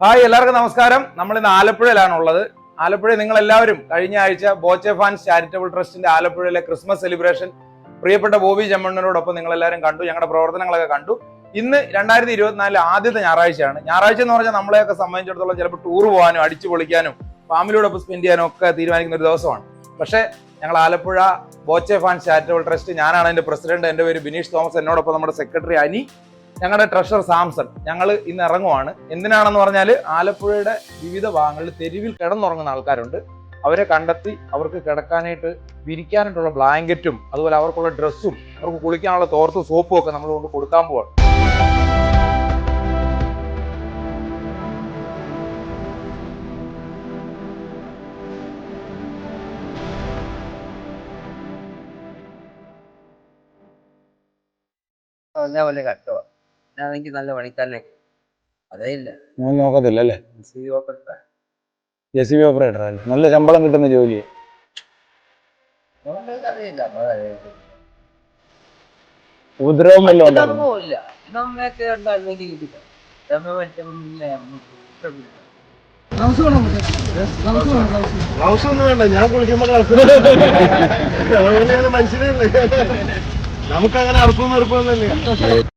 Hi എല്ലാവർക്കും നമസ്കാരം. നമ്മൾ ഇന്ന് ആലപ്പുഴയിലാണ് ഉള്ളത് ആലപ്പുഴയിൽ നിങ്ങൾ എല്ലാവരും കഴിഞ്ഞ ആഴ്ച ബോച്ചെ ഫാൻസ് ചാരിറ്റബിൾ ട്രസ്റ്റിന്റെ ആലപ്പുഴയിലെ ക്രിസ്മസ് സെലിബ്രേഷൻ പ്രിയപ്പെട്ട ബോബി ചെമ്മണ്ണനോടൊപ്പം നിങ്ങൾ എല്ലാവരും കണ്ടു. ഞങ്ങളുടെ പ്രവർത്തനങ്ങളൊക്കെ കണ്ടു. ഇന്ന് രണ്ടായിരത്തി ഇരുപത്തിനാലിലെ ആദ്യത്തെ ഞായറാഴ്ചയാണ്. ഞായറാഴ്ച എന്ന് പറഞ്ഞാൽ നമ്മളെയൊക്കെ സംബന്ധിച്ചിടത്തോളം ചിലപ്പോൾ ടൂർ പോകാനും അടിച്ചു പൊളിക്കാനും ഫാമിലിയോടൊപ്പം സ്പെൻഡ് ചെയ്യാനും ഒക്കെ തീരുമാനിക്കുന്ന ഒരു ദിവസമാണ്. പക്ഷേ ഞങ്ങൾ Alappuzha Boche fans charitable trust ഞാനാണ് അതിന്റെ പ്രസിഡന്റ് എന്റെ പേര് ബിനീഷ് തോമസ് എന്നോടൊപ്പം നമ്മുടെ സെക്രട്ടറി അനി ഞങ്ങളുടെ ട്രഷർ സാംസൺ ഞങ്ങൾ ഇന്ന് ഇറങ്ങുവാണ് എന്തിനാണെന്ന് പറഞ്ഞാൽ ആലപ്പുഴയുടെ വിവിധ ഭാഗങ്ങളിൽ തെരുവിൽ കിടന്നുറങ്ങുന്ന ആൾക്കാരുണ്ട്. അവരെ കണ്ടെത്തി അവർക്ക് കിടക്കാനായിട്ട് വിരിക്കാനായിട്ടുള്ള ബ്ലാങ്കറ്റും അതുപോലെ അവർക്കുള്ള ഡ്രസ്സും അവർക്ക് കുളിക്കാനുള്ള തോർത്തും സോപ്പും ഒക്കെ നമ്മൾ കൊണ്ട് കൊടുക്കാൻ പോവാണ്. നല്ല പോലെ കട്ടോ ഞാനെങ്കിൽ നല്ല പണിക്കാരനെ. അതേ ഇല്ല. ഞാൻ നോക്കത്തില്ല അല്ലേ? C operator J C B operator അല്ലേ നല്ല ശമ്പളം കിട്ടുന്ന ജോലി അറിയില്ല ഉപദ്രവം വല്ലതും ഉണ്ടായിരുന്നു? ഇല്ല നമ്മയൊക്കെ ഉണ്ടായിരുന്നെങ്കിൽ കിട്ടില്ല നമ്മ മറ്റേ പിന്നെ ഗ്ലൗസ് ഒന്നും വേണ്ട. ഞാൻ കുളിക്കുമ്പോ നമുക്കങ്ങനെ അർപ്പം നിർപ്പൊന്നുമില്ല